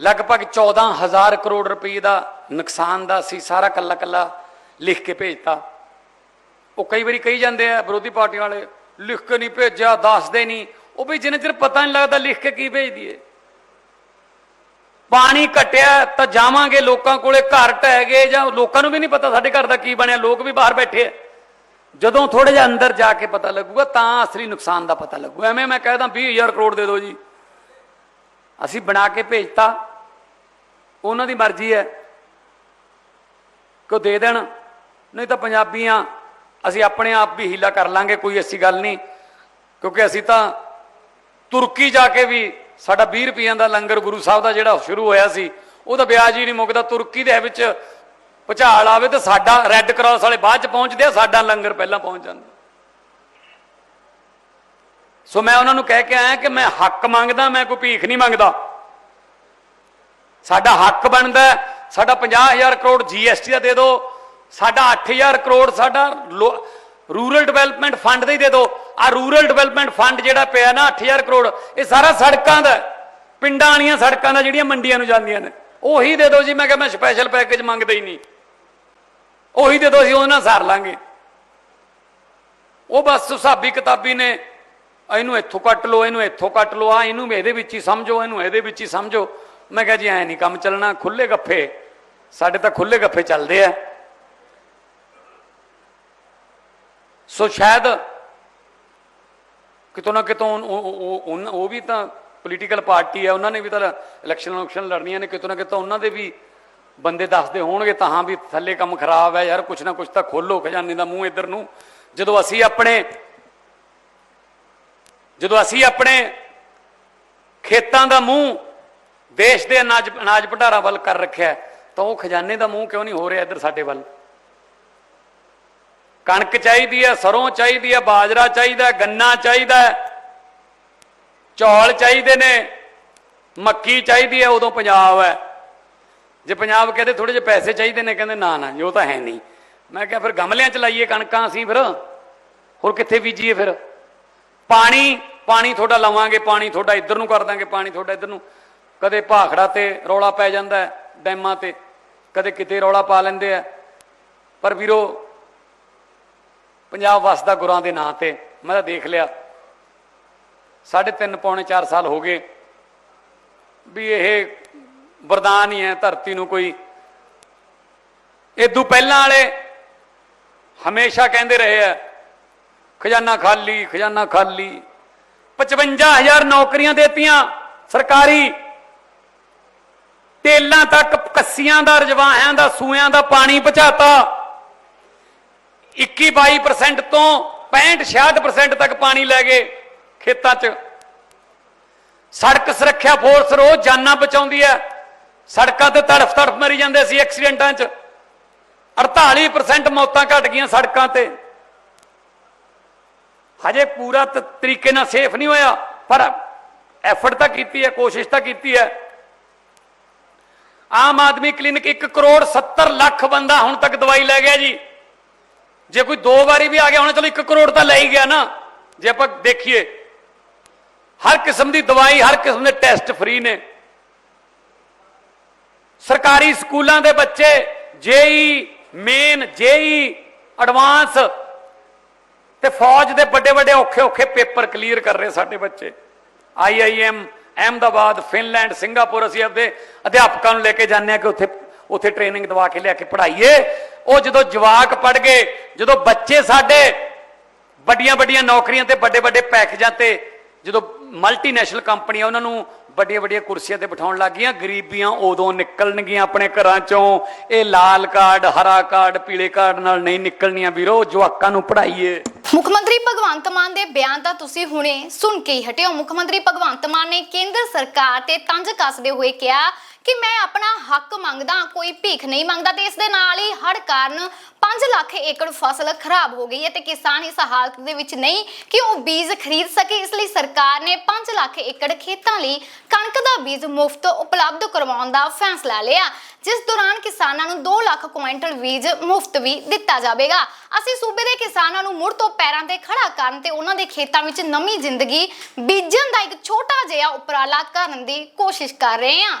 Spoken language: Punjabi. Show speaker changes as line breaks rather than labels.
ਲਗਭਗ 14000 ਕਰੋੜ ਰੁਪਏ ਦਾ ਨੁਕਸਾਨ ਦਾ ਸੀ, ਸਾਰਾ ਕੱਲਾ ਕੱਲਾ ਲਿਖ ਕੇ ਭੇਜਤਾ। ਉਹ ਕਈ ਵਾਰੀ ਕਹੀ ਜਾਂਦੇ ਆ, ਵਿਰੋਧੀ ਪਾਰਟੀਆਂ ਵਾਲੇ, ਲਿਖ ਕੇ ਨਹੀਂ ਭੇਜਿਆ, ਦੱਸਦੇ ਨਹੀਂ। ਉਹ ਵੀ ਜਿੰਨੇ ਚਿਰ ਪਤਾ ਨਹੀਂ ਲੱਗਦਾ ਲਿਖ ਕੇ ਕੀ ਭੇਜ ਦਈਏ। ਪਾਣੀ ਘਟਿਆ ਤਾਂ ਜਾਵਾਂਗੇ ਲੋਕਾਂ ਕੋਲੇ, ਘਰ ਢਹਿ ਗਏ ਜਾਂ ਲੋਕਾਂ ਨੂੰ ਵੀ ਨਹੀਂ ਪਤਾ ਸਾਡੇ ਘਰ ਦਾ ਕੀ ਬਣਿਆ, ਲੋਕ ਵੀ ਬਾਹਰ ਬੈਠੇ ਆ। ਜਦੋਂ ਥੋੜੇ ਜਿਹਾ ਅੰਦਰ ਜਾ ਕੇ ਪਤਾ ਲੱਗੂਗਾ, ਤਾਂ ਅਸਲੀ ਨੁਕਸਾਨ ਦਾ ਪਤਾ ਲੱਗੂ। ਐਵੇਂ ਮੈਂ ਕਹਿਦਾ 20000 ਕਰੋੜ ਦੇ ਦਿਓ ਜੀ। ਅਸੀਂ ਬਣਾ ਕੇ ਭੇਜਤਾ। ਉਹਨਾਂ ਦੀ ਮਰਜ਼ੀ ਹੈ। ਕਿ ਉਹ ਦੇ ਦੇਣ। ਨਹੀਂ ਤਾਂ ਪੰਜਾਬੀਆਂ, ਅਸੀਂ ਆਪਣੇ ਆਪ ਵੀ ਹੀਲਾ ਕਰ ਲਾਂਗੇ, ਕੋਈ ਐਸੀ ਗੱਲ ਨਹੀਂ। ਕਿਉਂਕਿ ਅਸੀਂ ਤਾਂ ਤੁਰਕੀ ਜਾ ਕੇ ਵੀ ਸਾਡਾ 20 ਰੁਪਈਆਂ ਦਾ ਲੰਗਰ ਗੁਰੂ ਸਾਹਿਬ ਦਾ ਜਿਹੜਾ ਸ਼ੁਰੂ ਹੋਇਆ ਸੀ, ਉਹਦਾ ਵਿਆਜ ਹੀ ਨਹੀਂ ਮੁੱਕਦਾ। ਤੁਰਕੀ ਦੇ ਵਿੱਚ ਭੁਚਾਲ ਆਵੇ ਤਾਂ ਸਾਡਾ ਰੈੱਡ ਕਰਾਸ ਵਾਲੇ ਬਾਅਦ ਚ ਪਹੁੰਚਦੇ ਆ, ਸਾਡਾ ਲੰਗਰ ਪਹਿਲਾਂ ਪਹੁੰਚ ਜਾਂਦਾ। ਸੋ ਮੈਂ ਉਹਨਾਂ ਨੂੰ ਕਹਿ ਕੇ ਆਇਆ ਕਿ ਮੈਂ ਹੱਕ ਮੰਗਦਾ ਮੈਂ ਕੋਈ ਭੀਖ ਨਹੀਂ ਮੰਗਦਾ। ਸਾਡਾ ਹੱਕ ਬਣਦਾ ਹੈ, ਸਾਡਾ 50000 ਕਰੋੜ ਜੀਐਸਟੀ ਦਾ ਦੇ ਦਿਓ ਸਾਡਾ 8000 ਕਰੋੜ ਸਾਡਾ ਰੂਰਲ ਡਿਵੈਲਪਮੈਂਟ ਫੰਡ ਦਾ ਹੀ ਦੇ ਦਿਓ ਆ ਰੂਰਲ ਡਿਵੈਲਪਮੈਂਟ ਫੰਡ ਜਿਹੜਾ ਪਿਆ ਨਾ 8000 ਕਰੋੜ ਇਹ ਸਾਰਾ ਸੜਕਾਂ ਦਾ ਪਿੰਡਾਂ ਵਾਲੀਆਂ ਸੜਕਾਂ ਦਾ ਜਿਹੜੀਆਂ ਮੰਡੀਆਂ ਨੂੰ ਜਾਂਦੀਆਂ ਨੇ ਉਹੀ ਦੇ ਦਿਓ ਜੀ। ਮੈਂ ਕਿਹਾ ਮੈਂ ਸਪੈਸ਼ਲ ਪੈਕੇਜ ਮੰਗਦਾ ਹੀ ਨਹੀਂ। ਉਹੀ ਦੇ ਦਿਓ ਅਸੀਂ ਉਹਨਾਂ ਨਾਲ ਸਾਰ ਲਾਂਗੇ। ਉਹ ਬਸ ਹਿਸਾਬੀ ਕਿਤਾਬੀ ਨੇ ਇਹਨੂੰ ਇੱਥੋਂ ਕੱਟ ਲਓ, ਇਹਨੂੰ ਇੱਥੋਂ ਕੱਟ ਲਓ ਆ ਇਹਨੂੰ ਵੀ ਇਹਦੇ ਵਿੱਚ ਹੀ ਸਮਝੋ, ਇਹਨੂੰ ਇਹਦੇ ਵਿੱਚ ਹੀ ਸਮਝੋ। ਮੈਂ ਕਿਹਾ ਜੀ, ਐ ਨਹੀਂ ਕੰਮ ਚੱਲਣਾ ਖੁੱਲੇ ਗੱਫੇ। ਸਾਡੇ ਤਾਂ ਖੁੱਲੇ ਗੱਫੇ ਚੱਲਦੇ ਆ। ਸੋ ਸ਼ਾਇਦ ਕਿਤੋਂ ਨਾ ਕਿਤੋਂ ਉਹ- ਉਹ ਵੀ ਤਾਂ ਪੋਲੀਟੀਕਲ ਪਾਰਟੀ ਹੈ ਉਹਨਾਂ ਨੇ ਵੀ ਤਾਂ ਇਲੈਕਸ਼ਨ ਇਲੈਕਸ਼ਨ ਲੜਨੀਆਂ ਨੇ, ਕਿਤੋਂ ਨਾ ਕਿਤੋਂ ਉਹਨਾਂ ਦੇ ਵੀ ਬੰਦੇ ਦੱਸਦੇ ਹੋਣਗੇ, ਤਾਂ ਹਾਂ ਵੀ ਥੱਲੇ ਕੰਮ ਖਰਾਬ ਹੈ ਯਾਰ, ਕੁਛ ਨਾ ਕੁਛ ਤਾਂ ਖੋਲੋ, ਖਜ਼ਾਨੇ ਦਾ ਮੂੰਹ ਇੱਧਰ ਨੂੰ। ਜਦੋਂ ਅਸੀਂ ਆਪਣੇ ਜਦੋਂ ਅਸੀਂ ਆਪਣੇ ਖੇਤਾਂ ਦਾ ਮੂੰਹ ਦੇਸ਼ ਦੇ ਅਨਾਜ ਅਨਾਜ ਭੰਡਾਰਾਂ ਵੱਲ ਕਰ ਰੱਖਿਆ ਤਾਂ ਉਹ ਖਜ਼ਾਨੇ ਦਾ ਮੂੰਹ ਕਿਉਂ ਨਹੀਂ ਹੋ ਰਿਹਾ ਇੱਧਰ ਸਾਡੇ ਵੱਲ? ਕਣਕ ਚਾਹੀਦੀ ਹੈ, ਸਰੋਂ ਚਾਹੀਦੀ ਹੈ, ਬਾਜਰਾ ਚਾਹੀਦਾ ਗੰਨਾ ਚਾਹੀਦਾ ਚੌਲ ਚਾਹੀਦੇ ਨੇ, ਮੱਕੀ ਚਾਹੀਦੀ ਹੈ, ਉਦੋਂ ਪੰਜਾਬ ਹੈ। ਜੇ ਪੰਜਾਬ ਕਹਿੰਦੇ ਥੋੜੇ ਜਿਹੇ ਪੈਸੇ ਚਾਹੀਦੇ ਨੇ, ਕਹਿੰਦੇ ਨਾ ਨਾ ਜੀ, ਉਹ ਤਾਂ ਹੈ ਨਹੀਂ। ਮੈਂ ਕਿਹਾ ਫਿਰ ਗਮਲਿਆਂ ਚ ਲਾਈਏ ਕਣਕਾਂ ਅਸੀਂ ਫਿਰ, ਹੋਰ ਕਿੱਥੇ ਬੀਜੀਏ ਫਿਰ? ਪਾਣੀ ਪਾਣੀ ਤੁਹਾਡਾ ਲਵਾਂਗੇ, ਪਾਣੀ ਤੁਹਾਡਾ ਇੱਧਰ ਨੂੰ ਕਰ ਦਾਂਗੇ, ਪਾਣੀ ਤੁਹਾਡਾ ਇੱਧਰ ਨੂੰ। ਕਦੇ ਭਾਖੜਾ ਤੇ ਰੌਲਾ ਪੈ ਜਾਂਦਾ ਡੈਮਾਂ ਤੇ। ਕਦੇ ਕਿਤੇ ਰੌਲਾ ਪਾ ਲੈਂਦੇ ਆ। ਪਰ ਵੀਰੋ, ਪੰਜਾਬ ਵਸਦਾ ਗੁਰਾਂ ਦੇ ਨਾਂ ਤੇ। ਮੈਂ ਤਾਂ ਦੇਖ ਲਿਆ। ਸਾਢੇ ਤਿੰਨ ਪੌਣੇ 4 ਸਾਲ ਹੋ ਗਏ ਵੀ ਇਹ ਵਰਦਾਨ ਹੀ ਹੈ, ਧਰਤੀ ਨੂੰ ਕੋਈ। ਇਦੋਂ ਪਹਿਲਾਂ ਵਾਲੇ ਹਮੇਸ਼ਾ ਕਹਿੰਦੇ ਰਹੇ ਆ, ਖਜ਼ਾਨਾ ਖਾਲੀ ਖਜ਼ਾਨਾ ਖਾਲੀ। 55000 ਨੌਕਰੀਆਂ ਦੇਤੀਆਂ। ਸਰਕਾਰੀ ਤੇਲਾਂ ਤੱਕ, ਕੱਸੀਆਂ ਦਾ, ਰਜਵਾਹਿਆਂ ਦਾ ਸੂਇਆਂ ਦਾ ਪਾਣੀ ਪਹੁੰਚਾਤਾ। 21-22% ਤੋਂ 65-66% ਤੱਕ ਪਾਣੀ ਲੈ ਗਏ ਖੇਤਾਂ 'ਚ। ਸੜਕ ਸੁਰੱਖਿਆ ਫੋਰਸ ਰੋਜ਼ ਜਾਨਾਂ ਬਚਾਉਂਦੀ ਹੈ। ਸੜਕਾਂ ਤੇ ਤੜਫ ਤੜਫ ਮਰੀ ਜਾਂਦੇ ਸੀ ਐਕਸੀਡੈਂਟਾਂ 'ਚ। 48% ਮੌਤਾਂ ਘਟ ਗਈਆਂ ਸੜਕਾਂ ਤੇ। ਹਜੇ ਪੂਰਾ ਤਰੀਕੇ ਨਾਲ ਸੇਫ ਨਹੀਂ ਹੋਇਆ, ਪਰ ਐਫਰਟ ਤਾਂ ਕੀਤੀ ਹੈ, ਕੋਸ਼ਿਸ਼ ਤਾਂ ਕੀਤੀ ਹੈ। ਆਮ ਆਦਮੀ ਕਲੀਨਿਕ 1 ਕਰੋੜ 70 ਲੱਖ ਬੰਦਾ ਹੁਣ ਤੱਕ ਦਵਾਈ ਲੈ ਗਿਆ ਜੀ। ਜੇ ਕੋਈ ਦੋ ਵਾਰੀ ਵੀ ਆ ਗਿਆ, ਹੁਣ ਚਲੋ 1 ਕਰੋੜ ਤਾਂ ਲੈ ਹੀ ਗਿਆ ਨਾ। ਜੇ ਆਪਾਂ ਦੇਖੀਏ, ਹਰ ਕਿਸਮ ਦੀ ਦਵਾਈ, ਹਰ ਕਿਸਮ ਦੇ ਟੈਸਟ ਫ੍ਰੀ ਨੇ। ਸਰਕਾਰੀ ਸਕੂਲਾਂ ਦੇ ਬੱਚੇ, ਜੇਈ ਮੇਨ ਜੇਈ ਐਡਵਾਂਸ ਤੇ ਫੌਜ ਦੇ ਵੱਡੇ ਵੱਡੇ ਔਖੇ ਔਖੇ ਪੇਪਰ ਕਲੀਅਰ ਕਰ ਰਹੇ ਸਾਡੇ ਬੱਚੇ। ਆਈਆਈਐਮ ਅਹਿਮਦਾਬਾਦ, ਫਿਨਲੈਂਡ, ਸਿੰਗਾਪੁਰ, ਅਸੀਂ ਆਪਦੇ ਅਧਿਆਪਕਾਂ ਨੂੰ ਲੈ ਕੇ ਜਾਂਦੇ ਆ ਕਿ ਉੱਥੇ ਉੱਥੇ ਟ੍ਰੇਨਿੰਗ ਦਵਾ ਕੇ ਲਿਆ ਕੇ ਪੜ੍ਹਾਈਏ। ਉਹ ਜਦੋਂ ਜਵਾਕ ਪੜ ਗਏ, ਜਦੋਂ ਬੱਚੇ ਸਾਡੇ ਵੱਡੀਆਂ ਵੱਡੀਆਂ ਨੌਕਰੀਆਂ ਤੇ ਵੱਡੇ ਵੱਡੇ ਪੈਕੇਜਾਂ ਤੇ ਜਦੋਂ ਮਲਟੀਨੈਸ਼ਨਲ ਕੰਪਨੀਆਂ ਉਹਨਾਂ ਨੂੰ ਵੱਡੀਆਂ ਵੱਡੀਆਂ ਕੁਰਸੀਆਂ ਤੇ ਬਿਠਾਉਣ ਲੱਗ ਗਈਆਂ, ਗਰੀਬੀਆਂ ਉਦੋਂ ਨਿਕਲਣਗੀਆਂ ਆਪਣੇ ਘਰਾਂ ਚੋਂ। ਇਹ ਲਾਲ ਕਾਰਡ, ਹਰਾ ਕਾਰਡ, ਪੀਲੇ ਕਾਰਡ ਨਾਲ ਨਹੀਂ ਨਿਕਲਣੀਆਂ ਵੀਰੋ, ਜਵਾਕਾਂ ਨੂੰ ਪੜ੍ਹਾਈਏ।
ਮੁੱਖ ਮੰਤਰੀ ਭਗਵੰਤ ਮਾਨ ਦੇ ਬਿਆਨ ਤਾਂ ਤੁਸੀਂ ਹੁਣੇ ਸੁਣ ਕੇ ਹੀ ਹਟਿਓ ਮੁੱਖ ਮੰਤਰੀ ਭਗਵੰਤ ਮਾਨ ਨੇ ਕੇਂਦਰ ਸਰਕਾਰ ਤੇ ਤੰਜ ਕੱਸਦੇ ਹੋਏ ਕਿਹਾ ਕਿ ਮੈਂ ਆਪਣਾ ਹੱਕ ਮੰਗਦਾ, ਕੋਈ ਭੀਖ ਨਹੀਂ ਮੰਗਦਾ ਤੇ ਇਸ ਦੇ ਨਾਲ ਹੀ ਹੜ੍ਹ ਕਾਰਨ 5 ਲੱਖ ਏਕੜ ਫਸਲ ਖਰਾਬ ਹੋ ਗਈ ਹੈ ਤੇ ਕਿਸਾਨ ਇਸ ਹਾਲਤ ਦੇ ਵਿੱਚ ਨਹੀਂ ਕਿ ਉਹ ਬੀਜ ਖਰੀਦ ਸਕੇ। ਇਸ ਲਈ ਸਰਕਾਰ ਨੇ 5 ਲੱਖ ਏਕੜ ਖੇਤਾਂ ਲਈ ਕਣਕ ਦਾ ਬੀਜ ਮੁਫਤ ਉਪਲਬਧ ਕਰਵਾਉਣ ਦਾ ਫੈਸਲਾ ਲਿਆ, ਜਿਸ ਦੌਰਾਨ ਕਿਸਾਨਾਂ ਨੂੰ 2 ਲੱਖ ਕੁਇੰਟਲ ਬੀਜ ਮੁਫਤ ਵੀ ਦਿੱਤਾ ਜਾਵੇਗਾ। ਅਸੀਂ ਸੂਬੇ ਦੇ ਕਿਸਾਨਾਂ ਨੂੰ ਮੁੜ ਤੋਂ ਪੈਰਾਂ ਤੇ ਖੜਾ ਕਰਨ ਤੇ ਉਹਨਾਂ ਦੇ ਖੇਤਾਂ ਵਿੱਚ ਨਵੀਂ ਜ਼ਿੰਦਗੀ ਬੀਜਣ ਦਾ ਇੱਕ ਛੋਟਾ ਜਿਹਾ ਉਪਰਾਲਾ ਕਰਨ ਦੀ ਕੋਸ਼ਿਸ਼ ਕਰ ਰਹੇ ਹਾਂ।